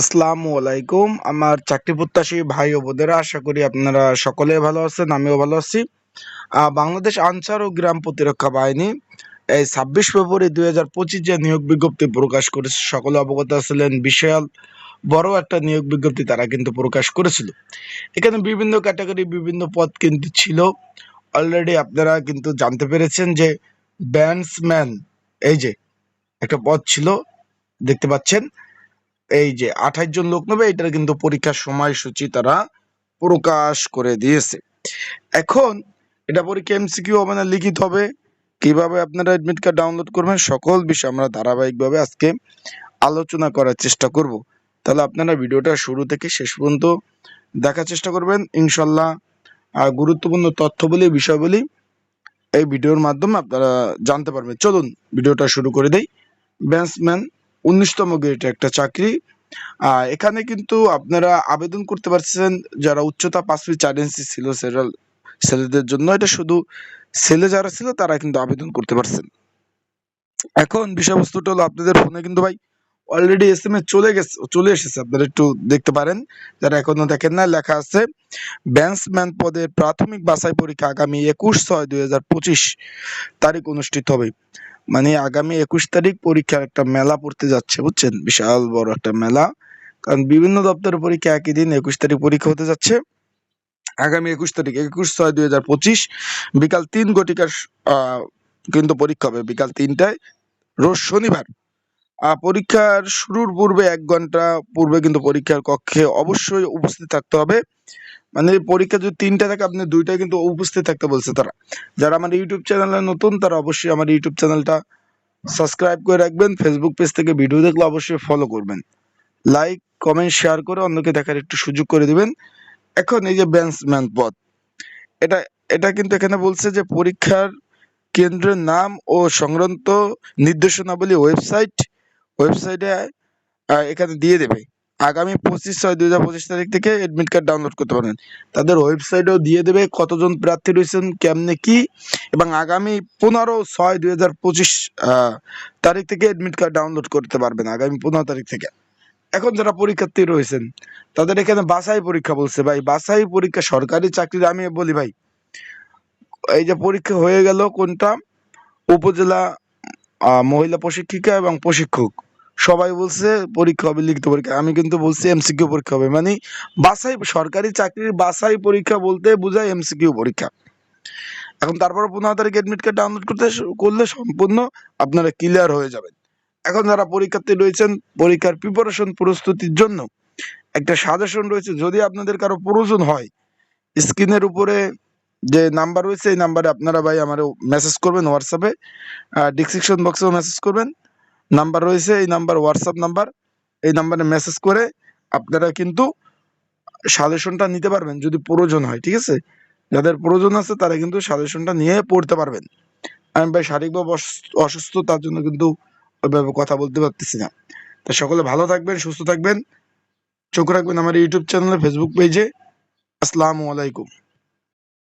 আসসালামু আলাইকুম। আমার চাকরি প্রত্যাশী ভাই ও বোনেরা, আশা করি আপনারা সকলে ভালো আছেন, আমিও ভালো আছি। বাংলাদেশ আনসার ও গ্রাম প্রতিরক্ষা বাহিনী এই ছাব্বিশ ফেব্রুয়ারি দুই হাজার পঁচিশ যে নিয়োগ বিজ্ঞপ্তি প্রকাশ করেছে, সকলে অবগত আছিলেন বিশাল বড় একটা নিয়োগ বিজ্ঞপ্তি তারা কিন্তু প্রকাশ করেছিল। এখানে বিভিন্ন ক্যাটাগরি, বিভিন্ন পদ কিন্তু ছিল। অলরেডি আপনারা কিন্তু জানতে পেরেছেন যে ব্যান্ডসম্যান, এই যে একটা পদ ছিল, দেখতে পাচ্ছেন। এই যে আঠাশ জন লোক নেবে, এটার কিন্তু পরীক্ষার সময়সূচি তারা প্রকাশ করে দিয়েছে। এখন এটা পরীক্ষা এমসিকিউ হবে না, লিখিত হবে। কীভাবে আপনারা অ্যাডমিট কার্ড ডাউনলোড করবেন, সকল বিষয় আমরা ধারাবাহিকভাবে আজকে আলোচনা করার চেষ্টা করব। তাহলে আপনারা ভিডিওটা শুরু থেকে শেষ পর্যন্ত দেখার চেষ্টা করবেন। ইনশাল্লাহ গুরুত্বপূর্ণ তথ্যবলী, বিষয়বলী এই ভিডিওর মাধ্যমে আপনারা জানতে পারবেন। চলুন, ভিডিওটা শুরু করে দেই। ব্যান্সম্যান উনিশতম গ্রেডের একটা চাকরি। এখানে কিন্তু আপনারা আবেদন করতে পারছেন যারা উচ্চতা পাঁচ ফিট চার ইঞ্চি ছিল সেটা ছেলেদের জন্য, এটা শুধু ছেলে যারা ছিল, তারা কিন্তু আবেদন করতে পারছেন। এখন বিষয়বস্তুটা হলো আপনাদের ফোনে কিন্তু ভাই অলরেডি এস এম এস চলে গেছে, চলে এসেছে। আপনারা একটু দেখতে পারেন, যারা এখনও দেখেন না, লেখা আছে ব্যান্সম্যান পদের প্রাথমিক বাছাই পরীক্ষা আগামী একুশ ছয় দুই হাজার পঁচিশ তারিখ অনুষ্ঠিত হবে। মানে আগামী একুশ তারিখ পরীক্ষার একটা মেলা পড়তে যাচ্ছে, বুঝছেন? বিশাল বড় একটা মেলা। কারণ বিভিন্ন দপ্তরের পরীক্ষা একই দিন একুশ তারিখ পরীক্ষা হতে যাচ্ছে। আগামী একুশ তারিখ, একুশ ছয় দুই হাজার পঁচিশ, বিকাল তিন ঘটিকার কিন্তু পরীক্ষা হবে বিকাল তিনটায়। রোজ শনিবার। পরীক্ষার শুরুর পূর্বে এক ঘণ্টা পূর্বে কিন্তু পরীক্ষার কক্ষে অবশ্যই উপস্থিত থাকতে হবে। মানে পরীক্ষা যদি তিনটা থাকে, আপনি দুইটায় কিন্তু উপস্থিত থাকতে বলছে তারা। যারা আমার ইউটিউব চ্যানেলে নতুন, তারা অবশ্যই আমার ইউটিউব চ্যানেলটা সাবস্ক্রাইব করে রাখবেন। ফেসবুক পেজ থেকে ভিডিও দেখলে অবশ্যই ফলো করবেন। লাইক কমেন্ট শেয়ার করে অন্যকে দেখার একটু সুযোগ করে দিবেন। এখন এই যে ব্যান্সম্যান পদ, এটা এটা কিন্তু এখানে বলছে যে পরীক্ষার কেন্দ্রের নাম ও সংক্রান্ত নির্দেশনাবলী ওয়েবসাইট ওয়েবসাইটে এখানে দিয়ে দেবে। আগামী পঁচিশ ছয় দুই তারিখ থেকে অ্যাডমিট কার্ড ডাউনলোড করতে পারবেন। তাদের ওয়েবসাইটেও দিয়ে দেবে কতজন প্রার্থী রয়েছেন, কেমনে কি, এবং আগামী পনেরো ছয় দুই তারিখ থেকে অ্যাডমিট কার্ড ডাউনলোড করতে পারবেন আগামী পনেরো তারিখ থেকে। এখন যারা পরীক্ষার্থী রয়েছেন, তাদের এখানে বাছাই পরীক্ষা বলছে ভাই। বাছাই পরীক্ষা সরকারি চাকরির আমি বলি ভাই। এই যে পরীক্ষা হয়ে গেল কোনটা? উপজেলা মহিলা প্রশিক্ষিকা এবং প্রশিক্ষক। সবাই বলছে, পরীক্ষা হবে, লিখিত পরীক্ষা। আমি কিন্তু বলছি, এমসিকিউ পরীক্ষা হবে। মানে বাছাই, সরকারি চাকরির বাছাই পরীক্ষা বলতে বোঝায় এমসিকিউ পরীক্ষা। এখন তারপরে পনেরো তারিখ এডমিট কার্ড ডাউনলোড করতে করলে সম্পূর্ণ আপনারা ক্লিয়ার হয়ে যাবেন। এখন যারা পরীক্ষার্থী রয়েছেন, পরীক্ষার প্রিপারেশন প্রস্তুতির জন্য একটা সাজেশন রয়েছে। যদি আপনাদের কারও প্রয়োজন হয়, স্ক্রিনের উপরে যে নাম্বার রয়েছে, এই নাম্বারে আপনারা ভাই আমার মেসেজ করবেন হোয়াটসঅ্যাপে ডিসক্রিপশন বক্সেও মেসেজ করবেন। নাম্বার রয়েছে, এই নাম্বার হোয়াটসঅ্যাপ নাম্বার, এই নাম্বারে মেসেজ করে আপনারা কিন্তু সাজেশনটা নিতে পারবেন, যদি প্রয়োজন হয়, ঠিক আছে? যাদের প্রয়োজন আছে, তারা কিন্তু সাজেশনটা নিয়ে পড়তে পারবেন। আমি ভাই শারীরিকভাবে অসুস্থ তার জন্য কিন্তু ওইভাবে কথা বলতে পারতেছি না। তো সকলে ভালো থাকবেন, সুস্থ থাকবেন। চোখ রাখবেন আমার ইউটিউব চ্যানেলে ফেসবুক পেজে আসসালামু আলাইকুম।